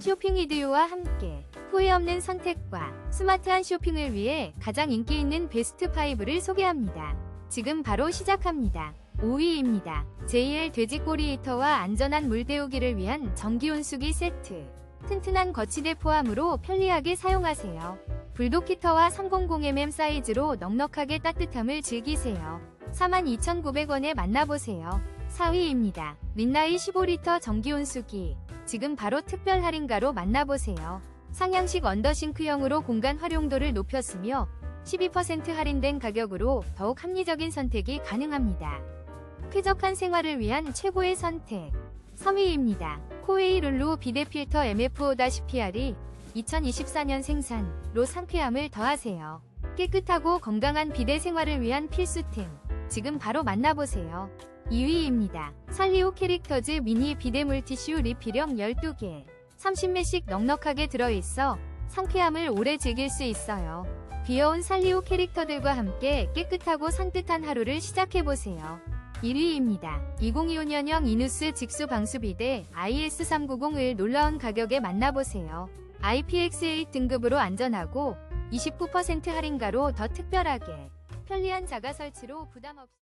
쇼핑 이디오와 함께 후회 없는 선택과 스마트한 쇼핑을 위해 가장 인기 있는 베스트 5를 소개합니다. 지금 바로 시작합니다. 5위입니다. JL 돼지꼬리 히터와 안전한 물 데우기를 위한 전기 온수기 세트. 튼튼한 거치대 포함으로 편리하게 사용하세요. 불독 히터와 300mm 사이즈로 넉넉하게 따뜻함을 즐기세요. 42,900원에 만나보세요. 4위입니다. 린나이 15리터 전기 온수기. 지금 바로 특별 할인가로 만나보세요. 상향식 언더싱크형으로 공간 활용도를 높였으며 12% 할인된 가격으로 더욱 합리적인 선택이 가능합니다. 쾌적한 생활을 위한 최고의 선택. 3위입니다. 코웨이 룰루 비데 필터 MF5-PR이 2024년 생산로 상쾌함을 더하세요. 깨끗하고 건강한 비데 생활을 위한 필수템. 지금 바로 만나보세요. 2위입니다. 살리오 캐릭터즈 미니 비데 물 티슈 리필형 12개. 30매씩 넉넉하게 들어있어 상쾌함을 오래 즐길 수 있어요. 귀여운 살리오 캐릭터들과 함께 깨끗하고 산뜻한 하루를 시작해보세요. 1위입니다. 2025년형 이누스 직수 방수비대 IS390을 놀라운 가격에 만나보세요. IPX8 등급으로 안전하고 29% 할인가로 더 특별하게 편리한 자가 설치로 부담 없이